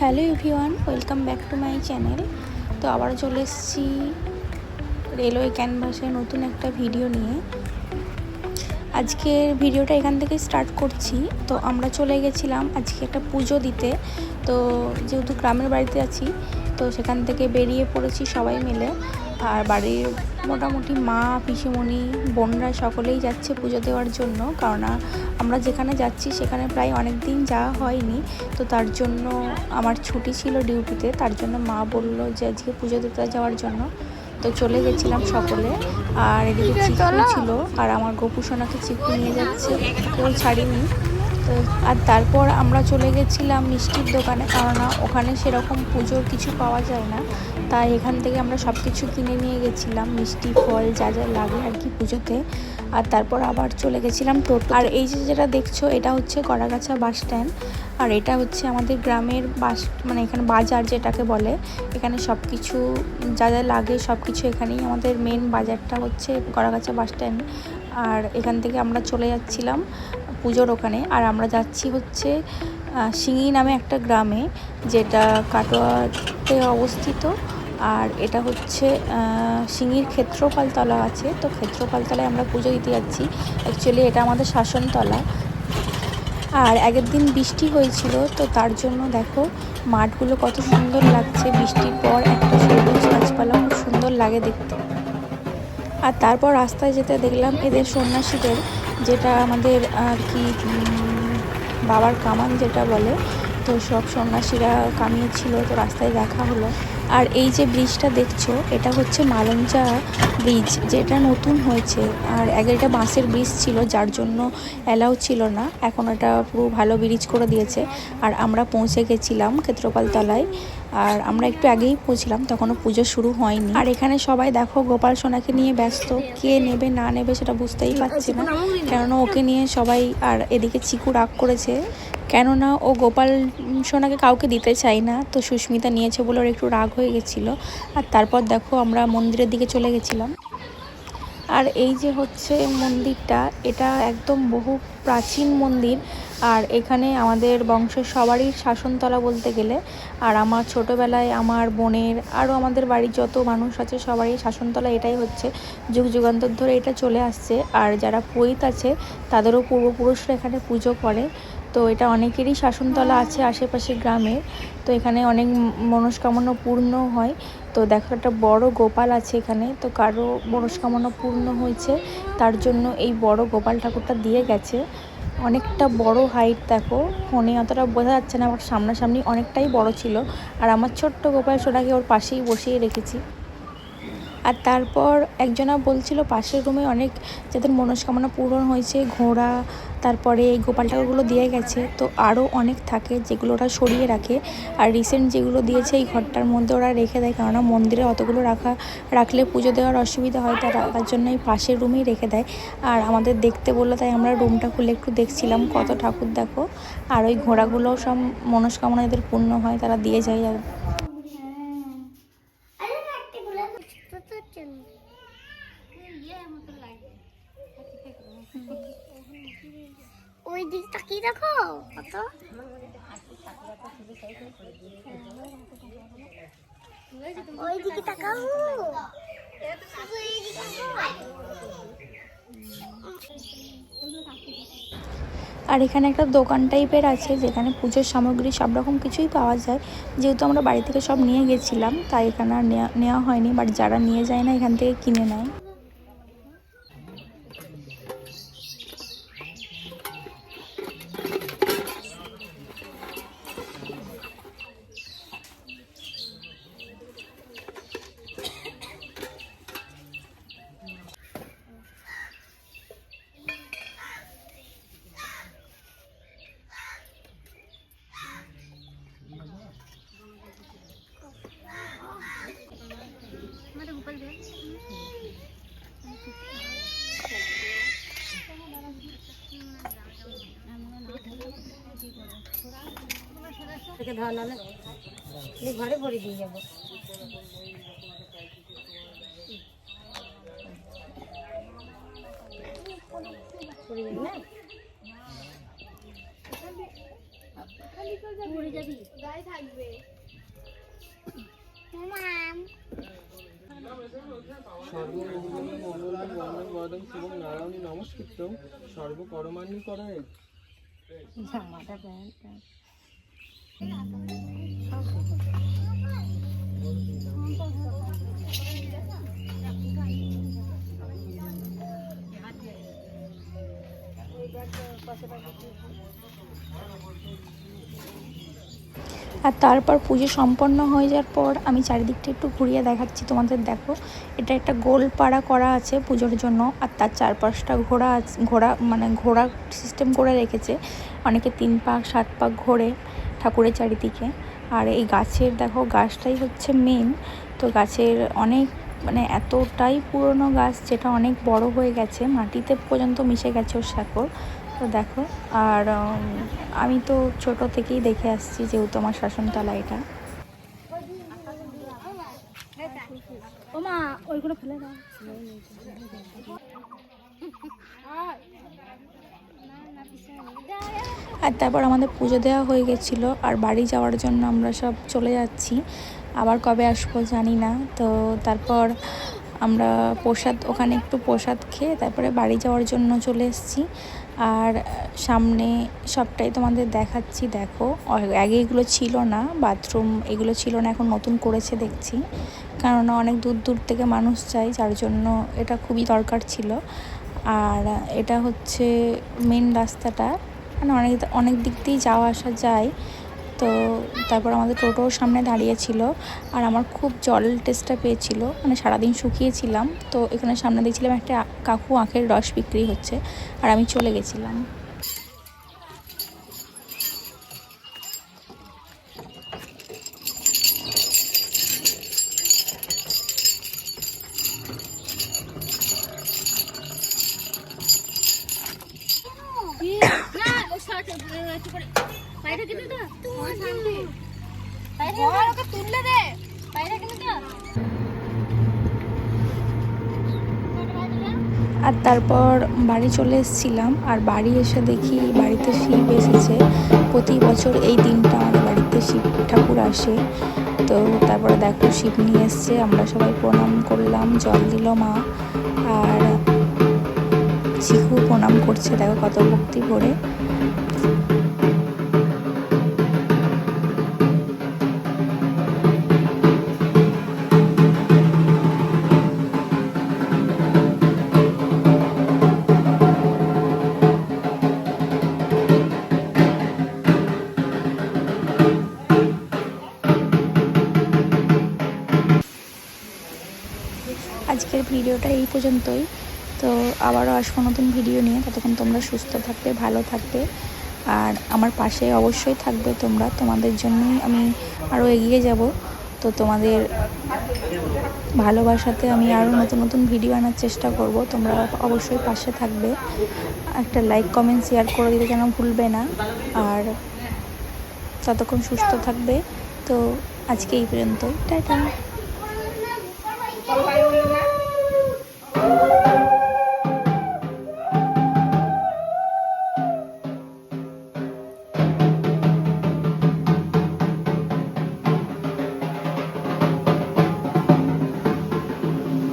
Hello everyone, welcome back to my channel. তো আবার চলে এসেছি রেলওয়ে ক্যানভাসে নতুন একটা ভিডিও নিয়ে। আজকের ভিডিওটা এখান থেকে স্টার্ট করছি। তো আমরা চলে গেছিলাম আজকে একটা পুজো দিতে। তো যেহেতু গ্রামের বাড়িতে আছি, তো সেখান থেকে বেরিয়ে পড়েছি সবাই মিলে। আর বাড়ির মোটামুটি মা পিসিমণি বোনরা সকলেই যাচ্ছে পুজো দেওয়ার জন্য। কারণ আমরা যেখানে যাচ্ছি সেখানে প্রায় অনেক দিন যাওয়া হয়নি। তো তার জন্য আমার ছুটি ছিল ডিউটিতে তার জন্য মা বলল যে আজকে পুজো দিতে যাওয়ার জন্য। তো চলে গেছিলাম সকলে। আর এদিকে চিকু ছিল আর আমার গোপু সোনাকে চিকু নিয়ে যাচ্ছে। কেউ ছাড়িনি। তো, আর তারপর আমরা চলে গেছিলাম মিষ্টির দোকানে, কেননা ওখানে সেরকম পুজোর কিছু পাওয়া যায় না। তাই এখান থেকে আমরা সব কিছু কিনে নিয়ে গেছিলাম, মিষ্টি, ফল, যা যা লাগে আর কি পুজোতে। আর তারপর আবার চলে গেছিলাম টোটো। আর এই যে যেটা দেখছ, এটা হচ্ছে কড়াগাছা বাস স্ট্যান্ড। আর এটা হচ্ছে আমাদের গ্রামের বাস মানে এখানে বাজার যেটাকে বলে, এখানে সব কিছু যা যা লাগে সব কিছু এখানেই। আমাদের মেন বাজারটা হচ্ছে কড়াগাছা বাস স্ট্যান্ড। আর এখান থেকে আমরা চলে যাচ্ছিলাম। পুজোর ওখানে। আর আমরা যাচ্ছি হচ্ছে সিঙ্গি নামে একটা গ্রামে, যেটা কাটোয়াতে অবস্থিত। আর এটা হচ্ছে সিঙ্গির ক্ষেত্রপালতলা আছে। তো ক্ষেত্রপালতলায় আমরা পুজো দিতে যাচ্ছি। অ্যাকচুয়ালি এটা আমাদের শাসনতলা। আর আগের দিন বৃষ্টি হয়েছিল, তো তার জন্য দেখো, মাঠগুলো কত সুন্দর লাগছে। বৃষ্টির পর একটা সবুজ গাছপালা খুব সুন্দর লাগে দেখতে। আর তারপর রাস্তায় যেতে দেখলাম এদের সন্ন্যাসীদের যেটা আমাদের আর কি বাবার কামান যেটা বলে, তো সব সন্ন্যাসীরা কামিয়েছিল, তো রাস্তায় দেখা হলো। আর এই যে ব্রিজটা দেখছ, এটা হচ্ছে মালঞ্চা ব্রিজ, যেটা নতুন হয়েছে। আর আগে এটা বাঁশের ব্রিজ ছিল, যার জন্য অ্যালাউ ছিল না। এখন এটা পুরো ভালো ব্রিজ করে দিয়েছে। আর আমরা পৌঁছে গেছিলাম ক্ষেত্রপাল তলায় আর আমরা একটু আগেই পৌঁছলাম, তখনও পুজো শুরু হয়নি। আর এখানে সবাই দেখো গোপাল সোনাকে নিয়ে ব্যস্ত, কে নেবে না নেবে সেটা বুঝতেই পারছি না। কেননা ওকে নিয়ে সবাই আর এদিকে চিকু রাগ করেছে। কেননা ও গোপাল সোনাকে কাউকে দিতে চাই না, তো সুস্মিতা নিয়েছে বলে ওর একটু রাগ হয়ে গেছিল। আর তারপর দেখো আমরা মন্দিরের দিকে চলে গেছিলাম। আর এই যে হচ্ছে মন্দিরটা, এটা একদম বহু প্রাচীন মন্দির। আর এখানে আমাদের বংশের সবারই শাসনতলা বলতে গেলে। আর আমার ছোটোবেলায় আমার বোনের, আরও আমাদের বাড়ির যত মানুষ আছে, সবারই শাসনতলা এটাই হচ্ছে। যুগ যুগান্তর ধরে এটা চলে আসছে। আর যারা পুরোহিত আছে, তাদেরও পূর্বপুরুষরা এখানে পুজো করে। তো এটা অনেকেরই শাসনতলা আছে আশেপাশে গ্রামে। তো এখানে অনেক মনস্কামনা পূর্ণ হয়। তো দেখো একটা বড় গোপাল আছে এখানে। তো কারও মনস্কামনা পূর্ণ হয়েছে, তার জন্য এই বড় গোপাল ঠাকুরটা দিয়ে গেছে। অনেকটা বড় হাইট দেখো। ফোনে অতটা বোঝা যাচ্ছে না আমার সামনাসামনি অনেকটাই বড় ছিল। আর আমার ছোট্ট গোপাল সোনাকে ওর পাশেই বসিয়ে রেখেছি। আর তারপর একজনা বলছিল পাশের রুমে অনেক যাদের মনস্কামনা পূরণ হয়েছে, ঘোড়া, তারপরে এই গোপাল ঠাকুরগুলো দিয়ে গেছে। তো আরও অনেক থাকে যেগুলো ওরা সরিয়ে রাখে। আর রিসেন্ট যেগুলো দিয়েছে এই ঘরটার মধ্যে ওরা রেখে দেয়, কেননা মন্দিরে অতগুলো রাখা, রাখলে পুজো দেওয়ার অসুবিধা হয়, তারা তার জন্য এই পাশের রুমেই রেখে দেয়। আর আমাদের দেখতে বলল, তাই আমরা রুমটা খুলে একটু দেখছিলাম, কত ঠাকুর দেখো। আর ওই ঘোড়াগুলোও সব মনস্কামনা এদের পূর্ণ হয়, তারা দিয়ে যায় আর ওই দিক তাকিয়ে দেখো কত। ওই দিকে তাকাও। আর এখানে একটা দোকান টাইপের আছে, যেখানে পুজোর সামগ্রী সব রকম কিছুই পাওয়া যায়। যেহেতু আমরা বাড়ি থেকে সব নিয়ে গেছিলাম, তাই এখানে আর নেওয়া হয়নি বাট যারা নিয়ে যায় না, এখান থেকে কিনে নেয়। ঘরে ভরে দিয়ে যাব। পড়ে যাবে? গায়ে থাকবে মাম সর্বমঙ্গল নারায়ণী নমস্কৃতম সর্বকর্মাণি করণে জামাটা প্যান্ট আর তারপর পুজো সম্পন্ন হয়ে যাওয়ার পর আমি চারিদিকটা একটু ঘুরিয়ে দেখাচ্ছি, তোমাদের দেখো। এটা একটা গোল পাড়া করা আছে পুজোর জন্য, আর তার চারপাশটা আছে, ঘোড়া মানে ঘোড়া সিস্টেম করে রেখেছে। অনেকে তিন পাক, সাত পাক ঘোরে ঠাকুরের চারিদিকে। আর এই গাছের দেখো, গাছটাই হচ্ছে মেন তো গাছের অনেক মানে এতটাই পুরনো গাছ যেটা অনেক বড় হয়ে গেছে, মাটিতে পর্যন্ত মিশে গেছে ওর শেকড় তো দেখো আর আমি তো ছোট থেকেই দেখে আসছি যেহেতু আমার শাসনতলা এটা। ওইগুলো ফেলে দাও। আর তারপর আমাদের পুজো দেওয়া হয়ে গেছিল আর বাড়ি যাওয়ার জন্য আমরা সব চলে যাচ্ছি। আবার কবে আসব জানি না তো তারপর আমরা প্রসাদ, ওখানে একটু প্রসাদ খেয়ে তারপরে বাড়ি যাওয়ার জন্য চলে এসেছি। আর সামনে সবটাই তোমাদের দেখাচ্ছি, দেখো। আগে এগুলো ছিল না, বাথরুম এগুলো ছিল না, এখন নতুন করেছে দেখছি। কেননা অনেক দূর দূর থেকে মানুষ যায়, যার জন্য এটা খুবই দরকার ছিল। আর এটা হচ্ছে মেন রাস্তাটা। মানে অনেক অনেক দিক দিয়েই যাওয়া আসা যায়। তো তারপর আমাদের টোটোর সামনে দাঁড়িয়েছিল আর আমার খুব জল টেস্টটা পেয়েছিল। মানে সারাদিন শুকিয়েছিলাম, তো এখানে সামনে দেখছিলাম একটা কাকু আখের রস বিক্রি হচ্ছে আর আমি চলে গেছিলাম। পায়রা তোমার সামনে। পায়রা ওকে তুললে দে। পায়রা কেটে দাও। আর তারপর বাড়ি চলে এসেছিলাম আর বাড়ি এসে দেখি বাড়িতে শিব এসেছে। প্রতি বছর এই দিনটা আমাদের বাড়িতে শিব ঠাকুর আসে। তো তারপরে দেখো শিব নিয়ে এসছে আমরা সবাই প্রণাম করলাম জল দিল মা। আর শিখু প্রণাম করছে দেখো কত ভক্তি ভরে। আজকের ভিডিওটা এই পর্যন্তই। তো আবারও আসব নতুন ভিডিও নিয়ে। ততক্ষণ তোমরা সুস্থ থাকবে, ভালো থাকবে। আর আমার পাশে অবশ্যই থাকবে তোমরা। তোমাদের জন্যই আমি আরও এগিয়ে যাব। তো তোমাদের ভালোবাসাতে আমি আরও নতুন নতুন ভিডিও আনার চেষ্টা করব। তোমরা অবশ্যই পাশে থাকবে। একটা লাইক কমেন্ট শেয়ার করে দিতে যেন ভুলবে না। আর ততক্ষণ সুস্থ থাকবে। তো আজকে এই পর্যন্তই। টাটা।